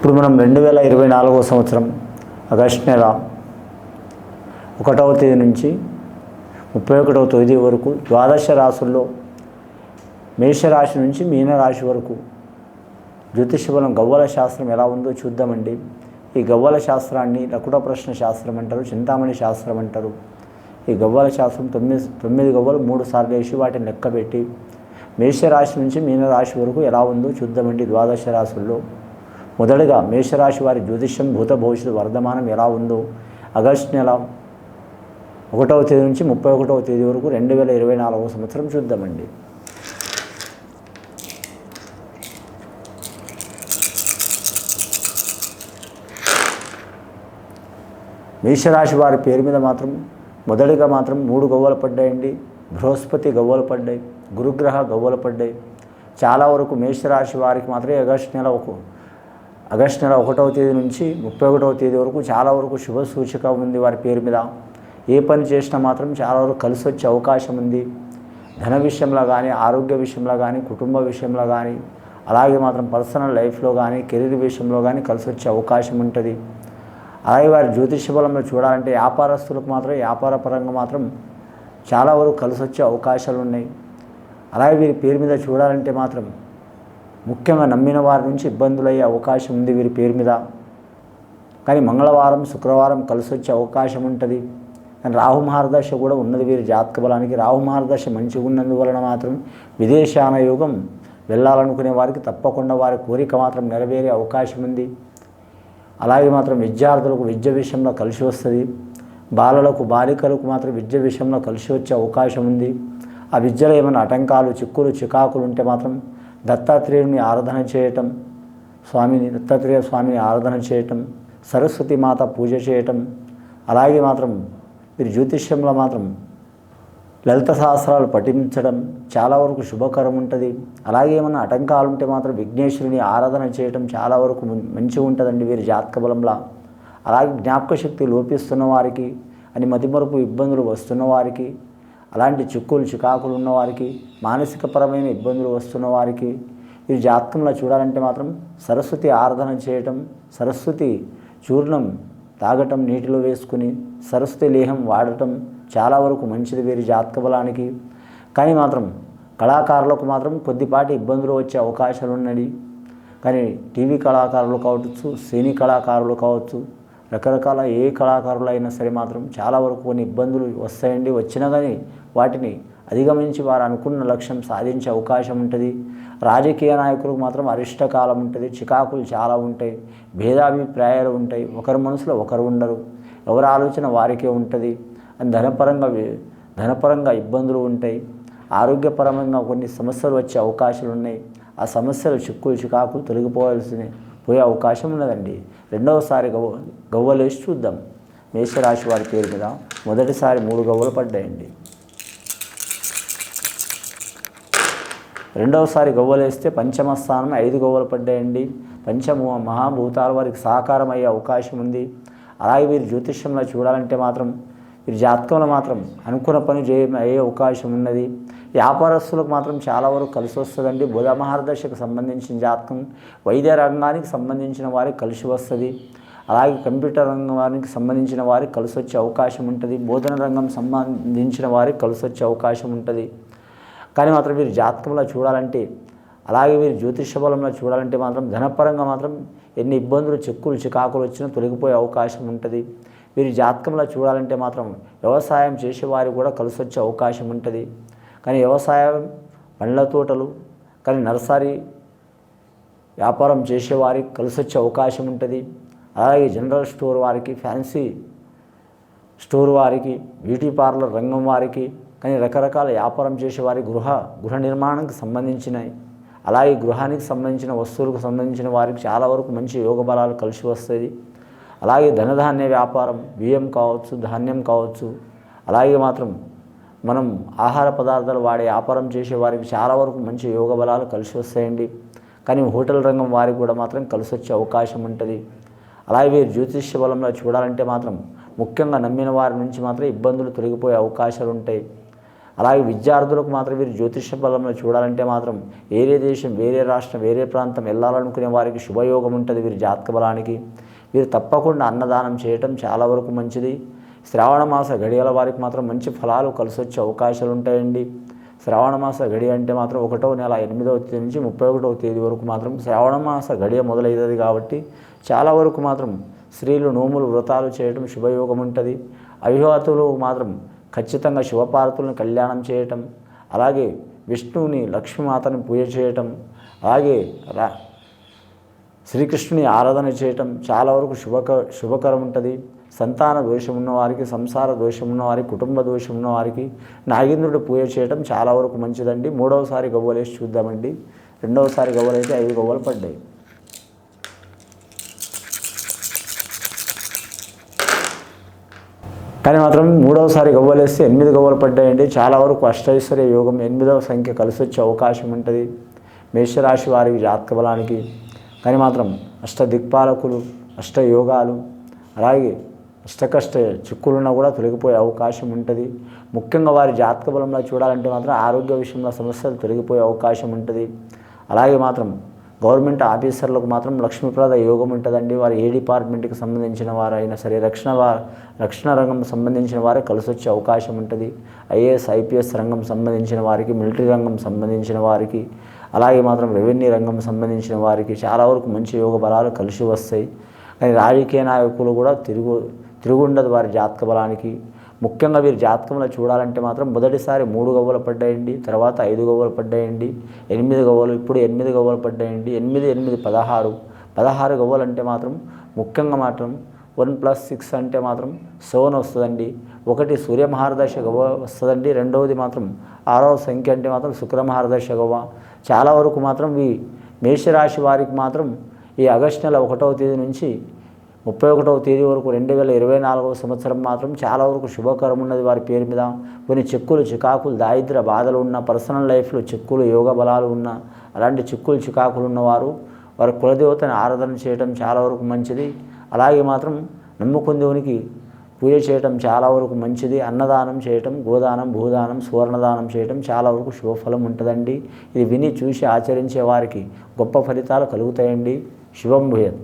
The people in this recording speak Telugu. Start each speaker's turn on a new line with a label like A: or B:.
A: ఇప్పుడు మనం రెండు వేల ఇరవై నాలుగో సంవత్సరం ఆగస్ట్ నెల ఒకటవ తేదీ నుంచి ముప్పై ఒకటవ తేదీ వరకు ద్వాదశ రాసుల్లో మేషరాశి నుంచి మీనరాశి వరకు జ్యోతిషబలం గవ్వల శాస్త్రం ఎలా ఉందో చూద్దామండి. ఈ గవ్వల శాస్త్రాన్ని లకుట ప్రశ్న శాస్త్రం అంటారు చింతామణి శాస్త్రం అంటారు. ఈ గవ్వల శాస్త్రం తొమ్మిది తొమ్మిది గవ్వలు మూడు సార్లు వేసి వాటిని లెక్కబెట్టి మేషరాశి నుంచి మీనరాశి వరకు ఎలా ఉందో చూద్దామండి ద్వాదశ రాశుల్లో మొదటగా మేషరాశి వారి జ్యోతిష్యం భూత భవిష్యత్తు వర్ధమానం ఎలా ఉందో ఆగస్టు నెల ఒకటవ తేదీ నుంచి ముప్పై ఒకటవ తేదీ వరకు రెండు వేల ఇరవై నాలుగవ సంవత్సరం చూద్దామండి. మేషరాశి వారి పేరు మీద మాత్రం మొదటిగా మాత్రం మూడు గవ్వలు పడ్డాయండి. బృహస్పతి గవ్వలు పడ్డాయి గురుగ్రహ గవ్వలు పడ్డాయి. చాలా వరకు మేషరాశి వారికి మాత్రమే ఆగస్టు నెల ఒక ఆగస్టు నెల ఒకటవ తేదీ నుంచి ముప్పై ఒకటవ తేదీ వరకు చాలా వరకు శుభ సూచిక ఉంది వారి పేరు మీద. ఏ పని చేసినా మాత్రం చాలా వరకు కలిసి వచ్చే అవకాశం ఉంది. ధన విషయంలో కానీ ఆరోగ్య విషయంలో కానీ కుటుంబ విషయంలో కానీ అలాగే మాత్రం పర్సనల్ లైఫ్లో కానీ కెరీర్ విషయంలో కానీ కలిసి వచ్చే అవకాశం ఉంటుంది. అలాగే వారి జ్యోతిష బలంలో చూడాలంటే వ్యాపారస్తులకు మాత్రం వ్యాపార పరంగా మాత్రం చాలా వరకు కలిసి వచ్చే అవకాశాలు ఉన్నాయి. అలాగే వీరి పేరు మీద చూడాలంటే మాత్రం ముఖ్యంగా నమ్మిన వారి నుంచి ఇబ్బందులు అయ్యే అవకాశం ఉంది వీరి పేరు మీద. కానీ మంగళవారం శుక్రవారం కలిసి వచ్చే అవకాశం ఉంటుంది. కానీ రాహు మహారదశ కూడా ఉన్నది వీరి జాతక బలానికి. రాహు మహారదశ మంచిగా ఉన్నందువలన మాత్రం విదేశాన యోగం వెళ్ళాలనుకునే వారికి తప్పకుండా వారి కోరిక మాత్రం నెరవేరే అవకాశం ఉంది. అలాగే మాత్రం విద్యార్థులకు విద్య విషయంలో కలిసి వస్తుంది. బాలలకు బాలికలకు మాత్రం విద్య విషయంలో కలిసి వచ్చే అవకాశం ఉంది. ఆ విద్యలో ఏమైనా ఆటంకాలు చిక్కులు చికాకులు ఉంటే మాత్రం దత్తాత్రేయుని ఆరాధన చేయటం స్వామిని దత్తాత్రేయ స్వామిని ఆరాధన చేయటం సరస్వతి మాత పూజ చేయటం అలాగే మాత్రం మీరు జ్యోతిష్యంలో మాత్రం లలిత సహస్రాలు పఠించడం చాలా వరకు శుభకరం ఉంటుంది. అలాగే ఏమన్నా ఆటంకాలు ఉంటే మాత్రం విఘ్నేశ్వరుని ఆరాధన చేయడం చాలా వరకు మం- మంచిగా ఉంటుందండి వీరి జాతక బలంలో. అలాగే జ్ఞాపక శక్తి లోపిస్తున్న వారికి అని మతిమరుపు ఇబ్బందులు వస్తున్న వారికి అలాంటి చిక్కులు చికాకులు ఉన్నవారికి మానసికపరమైన ఇబ్బందులు వస్తున్న వారికి ఈ జాతకంలో చూడాలంటే మాత్రం సరస్వతి ఆరాధన చేయటం సరస్వతి చూర్ణం తాగటం నీటిలో వేసుకుని సరస్వతి లేహం వాడటం చాలా వరకు మంచిది వీరి జాతక బలానికి. కానీ మాత్రం కళాకారులకు మాత్రం కొద్దిపాటి ఇబ్బందులు వచ్చే అవకాశాలు ఉన్నది. కానీ టీవీ కళాకారులు కావచ్చు సినీ కళాకారులు కావచ్చు రకరకాల ఏ కళాకారులు అయినా సరే మాత్రం చాలా వరకు కొన్ని ఇబ్బందులు వస్తాయండి. వచ్చినా కానీ వాటిని అధిగమించి వారు అనుకున్న లక్ష్యం సాధించే అవకాశం ఉంటుంది. రాజకీయ నాయకులకు మాత్రం అరిష్టకాలం ఉంటుంది. చికాకులు చాలా ఉంటాయి. భేదాభిప్రాయాలు ఉంటాయి. ఒకరి మనసులో ఒకరు ఉండరు. ఎవరి ఆలోచన వారికే ఉంటుంది. అని ధనపరంగా ధనపరంగా ఇబ్బందులు ఉంటాయి. ఆరోగ్యపరంగా కొన్ని సమస్యలు వచ్చే అవకాశాలు ఉన్నాయి. ఆ సమస్యలు చిక్కులు చికాకులు తొలగిపోవాల్సినవి పోయే అవకాశం ఉన్నదండి. రెండవసారి గవ్వ గవ్వలు వేసి చూద్దాం. మేషరాశి వారి పేరు మీద మొదటిసారి మూడు గవ్వలు పడ్డాయండి. రెండవసారి గవ్వలు వేస్తే పంచమ స్థానం ఐదు గవ్వలు పడ్డాయండి. పంచమ మహాభూతాల వారికి సహకారం అయ్యే అవకాశం ఉంది. అలాగే వీరి జ్యోతిష్యంలో చూడాలంటే మాత్రం వీరి జాతకంలో మాత్రం అనుకున్న పని చేయ అయ్యే అవకాశం ఉన్నది. వ్యాపారస్తులకు మాత్రం చాలా వరకు కలిసి వస్తుందండి. బుధ మహారదర్శకు సంబంధించిన జాతకం వైద్య రంగానికి సంబంధించిన వారికి కలిసి వస్తుంది. అలాగే కంప్యూటర్ రంగం వారికి సంబంధించిన వారికి కలిసి వచ్చే అవకాశం ఉంటుంది. బోధన రంగం సంబంధించిన వారికి కలిసి వచ్చే అవకాశం ఉంటుంది. కానీ మాత్రం వీరి జాతకంలో చూడాలంటే అలాగే మీరు జ్యోతిష బలంలో చూడాలంటే మాత్రం ధనపరంగా మాత్రం ఎన్ని ఇబ్బందులు చెక్కులు చికాకులు వచ్చినా తొలగిపోయే అవకాశం ఉంటుంది. వీరి జాతకంలో చూడాలంటే మాత్రం వ్యవసాయం చేసేవారికి కూడా కలిసి వచ్చే అవకాశం ఉంటుంది. కానీ వ్యవసాయం పండ్ల తోటలు కానీ నర్సరీ వ్యాపారం చేసేవారికి కలిసి వచ్చే అవకాశం ఉంటుంది. అలాగే జనరల్ స్టోర్ వారికి ఫ్యాన్సీ స్టోర్ వారికి బ్యూటీ పార్లర్ రంగం వారికి కానీ రకరకాల వ్యాపారం చేసే వారి గృహ గృహ నిర్మాణానికి సంబంధించినవి అలాగే గృహానికి సంబంధించిన వస్తువులకు సంబంధించిన వారికి చాలా వరకు మంచి యోగ బలాలు కలిసి వస్తుంది. అలాగే ధనధాన్య వ్యాపారం బియ్యం కావచ్చు ధాన్యం కావచ్చు అలాగే మాత్రం మనం ఆహార పదార్థాలు వాడే వ్యాపారం చేసే వారికి చాలా వరకు మంచి యోగ బలాలు కలిసి వస్తాయండి. కానీ హోటల్ రంగం వారికి కూడా మాత్రం కలిసి వచ్చే అవకాశం ఉంటుంది. అలాగే వీరు జ్యోతిష్య బలంలో చూడాలంటే మాత్రం ముఖ్యంగా నమ్మిన వారి నుంచి మాత్రం ఇబ్బందులు తొలగిపోయే అవకాశాలు ఉంటాయి. అలాగే విద్యార్థులకు మాత్రం వీరు జ్యోతిష బలంలో చూడాలంటే మాత్రం వేరే దేశం వేరే రాష్ట్రం వేరే ప్రాంతం వెళ్ళాలనుకునే వారికి శుభయోగం ఉంటుంది వీరి జాతక బలానికి. వీరు తప్పకుండా అన్నదానం చేయటం చాలా వరకు మంచిది. శ్రావణ మాస గడియల వారికి మాత్రం మంచి ఫలాలు కలిసి వచ్చే అవకాశాలు ఉంటాయండి శ్రావణ మాస గడి అంటే మాత్రం ఒకటో నెల ఎనిమిదవ తేదీ నుంచి ముప్పై ఒకటవ తేదీ వరకు మాత్రం శ్రావణ మాస గడియ మొదలైతుంది కాబట్టి చాలా వరకు మాత్రం స్త్రీలు నోములు వ్రతాలు చేయటం శుభయోగం ఉంటుంది అవివాతులు మాత్రం ఖచ్చితంగా శివపార్వతులను కళ్యాణం చేయటం అలాగే విష్ణువుని లక్ష్మీమాతని పూజ చేయటం అలాగే రా శ్రీకృష్ణుని ఆరాధన చేయటం చాలా వరకు శుభక శుభకరం ఉంటుంది సంతాన దోషం ఉన్నవారికి సంసార దోషం ఉన్నవారికి కుటుంబ దోషం ఉన్నవారికి నాగేంద్రుడు పూజ చేయటం చాలా వరకు మంచిదండి. మూడవసారి గవ్వలేసి చూద్దామండి. రెండవసారి గవ్వలైతే ఐదు గవ్వలు పడ్డాయి. కానీ మాత్రం మూడవసారి గవ్వలేస్తే ఎనిమిది గవ్వలు పడ్డాయండి. చాలా వరకు అష్టైశ్వర్య యోగం ఎనిమిదవ సంఖ్య కలిసి వచ్చే అవకాశం ఉంటుంది. మేషరాశి వారికి జాతక బలానికి. కానీ మాత్రం అష్ట దిక్పాలకులు అష్ట యోగాలు అలాగే అష్టకష్ట చిక్కులున్నా కూడా తొలగిపోయే అవకాశం ఉంటుంది. ముఖ్యంగా వారి జాతక బలంలో చూడాలంటే మాత్రం ఆరోగ్య విషయంలో సమస్యలు తొలగిపోయే అవకాశం ఉంటుంది. అలాగే మాత్రం గవర్నమెంట్ ఆఫీసర్లకు మాత్రం లక్ష్మీప్రద యోగం ఉంటుందండి. వారు ఏ డిపార్ట్మెంట్కి సంబంధించిన వారైనా సరే రక్షణ వా రక్షణ రంగం సంబంధించిన వారే కలిసి వచ్చే అవకాశం ఉంటుంది. ఐఏఎస్ ఐపీఎస్ రంగం సంబంధించిన వారికి మిలిటరీ రంగం సంబంధించిన వారికి అలాగే మాత్రం రెవెన్యూ రంగం సంబంధించిన వారికి చాలా వరకు మంచి యోగ బలాలు కలిసి వస్తాయి. కానీ రాజకీయ నాయకులు కూడా తిరుగు తిరుగుండదు వారి జాతక బలానికి ముఖ్యంగా వీరి జాతకంలో చూడాలంటే మాత్రం మొదటిసారి మూడు గవ్వలు పడ్డాయండి తర్వాత ఐదు గవ్వలు పడ్డాయండి ఎనిమిది గవ్వలు ఇప్పుడు ఎనిమిది గవ్వలు పడ్డాయండి ఎనిమిది ఎనిమిది పదహారు. పదహారు గవ్వలు అంటే మాత్రం ముఖ్యంగా మాత్రం వన్ ప్లస్ సిక్స్ అంటే మాత్రం సెవెన్ వస్తుందండి. ఒకటి సూర్య మహారదశ గవ్వ వస్తుందండి రెండవది మాత్రం ఆరవ సంఖ్య అంటే మాత్రం శుక్రమహారదర్శ గవ్వ. చాలా వరకు మాత్రం ఈ మేషరాశి వారికి మాత్రం ఈ ఆగస్టు నెల ఒకటవ తేదీ నుంచి ముప్పై ఒకటవ తేదీ వరకు రెండు వేల ఇరవై నాలుగవ సంవత్సరం మాత్రం చాలా వరకు శుభకరం ఉన్నది వారి పేరు మీద. కొన్ని చిక్కులు చికాకులు దారిద్ర బాధలు ఉన్న పర్సనల్ లైఫ్లో చిక్కులు యోగ బలాలు ఉన్న అలాంటి చిక్కులు చికాకులు ఉన్నవారు వారి కులదేవతని ఆరాధన చేయడం చాలా వరకు మంచిది. అలాగే మాత్రం నమ్ముకుని దేవునికి పూజ చేయటం చాలా వరకు మంచిది. అన్నదానం చేయటం గోదానం భూదానం సువర్ణదానం చేయటం చాలా వరకు శుభఫలం ఉంటుందండి. ఇది విని చూసి ఆచరించే వారికి గొప్ప ఫలితాలు కలుగుతాయండి. శుభం భూయత్.